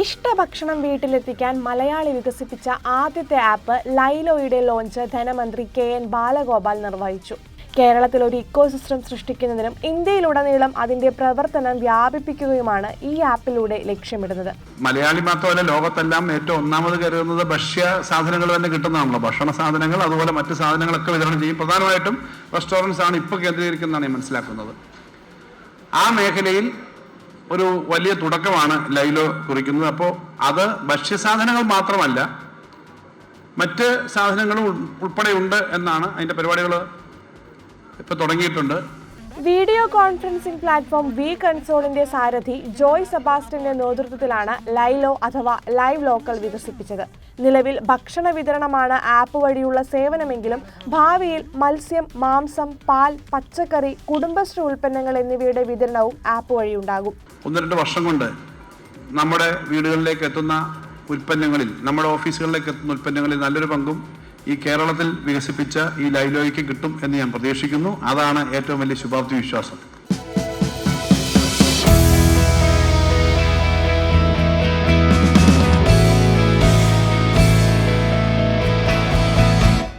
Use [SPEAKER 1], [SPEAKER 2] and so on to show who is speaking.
[SPEAKER 1] ഇഷ്ടഭക്ഷണം വീട്ടിലെത്തിക്കാൻ മലയാളി വികസിപ്പിച്ച ആദ്യത്തെ ആപ്പ് ലൈലോയുടെ ലോഞ്ച് ധനമന്ത്രി കെ എൻ ബാലഗോപാൽ നിർവഹിച്ചു. കേരളത്തിൽ ഒരു ഇക്കോസിസ്റ്റം സൃഷ്ടിക്കുന്നതിനും ഇന്ത്യയിലുടനീളം അതിന്റെ പ്രവർത്തനം വ്യാപിപ്പിക്കുകയുമാണ് ഈ ആപ്പിലൂടെ ലക്ഷ്യമിടുന്നത്.
[SPEAKER 2] മലയാളി മാത്രമല്ല ലോകത്തെല്ലാം ഏറ്റവും ഒന്നാമത് കരുതുന്നത് ഭക്ഷ്യ സാധനങ്ങൾ തന്നെ കിട്ടുന്നതാണല്ലോ. ഭക്ഷണ സാധനങ്ങൾ അതുപോലെ മറ്റു സാധനങ്ങളൊക്കെ വിതരണം ചെയ്യും. പ്രധാനമായിട്ടും റെസ്റ്റോറന്റ്സ് ആണ് ഇപ്പോൾ കേന്ദ്രീകരിക്കുന്നതാണ് മനസ്സിലാക്കുന്നത്. ആ മേഖലയിൽ ഒരു വലിയ തുടക്കമാണ് ലൈലോ കുറിക്കുന്നത്. അപ്പോൾ അത് ഭക്ഷ്യസാധനങ്ങൾ മാത്രമല്ല മറ്റ് സാധനങ്ങളും ഉൾ- ഉൾപ്പെടെയുണ്ട് എന്നാണ് അതിന്റെ പരിപാടികൾ ഇപ്പോൾ തുടങ്ങിയിട്ടുണ്ട്.
[SPEAKER 1] കോൺഫറൻസിംഗ് പ്ലാറ്റ്ഫോം വി കൺസോളിന്റെ സാരഥി ജോയ് സെബാസ്റ്റിന്റെ നേതൃത്വത്തിലാണ് ലൈലോ അഥവാ ലൈവ് ലോക്കൽ വികസിപ്പിച്ചത്. നിലവിൽ ഭക്ഷണ വിതരണമാണ് ആപ്പ് വഴിയുള്ള സേവനമെങ്കിലും ഭാവിയിൽ മത്സ്യം മാംസം പാൽ പച്ചക്കറി കുടുംബശ്രീ ഉൽപ്പന്നങ്ങൾ എന്നിവയുടെ വിതരണവും ആപ്പ് വഴി ഉണ്ടാകും.
[SPEAKER 2] ഒന്ന് രണ്ട് വർഷം കൊണ്ട് നമ്മുടെ വീടുകളിലേക്ക് എത്തുന്ന ഉൽപ്പന്നങ്ങളിൽ നമ്മുടെ ഓഫീസുകളിലേക്ക് എത്തുന്ന ഉൽപ്പന്നങ്ങളിൽ നല്ലൊരു പങ്കും ഈ കേരളത്തിൽ വികസിപ്പിച്ച ഈ ലൈലോയ്ക്ക് കിട്ടും എന്ന് ഞാൻ പ്രതീക്ഷിക്കുന്നു. അതാണ് ഏറ്റവും വലിയ ശുഭാപ്തി വിശ്വാസം.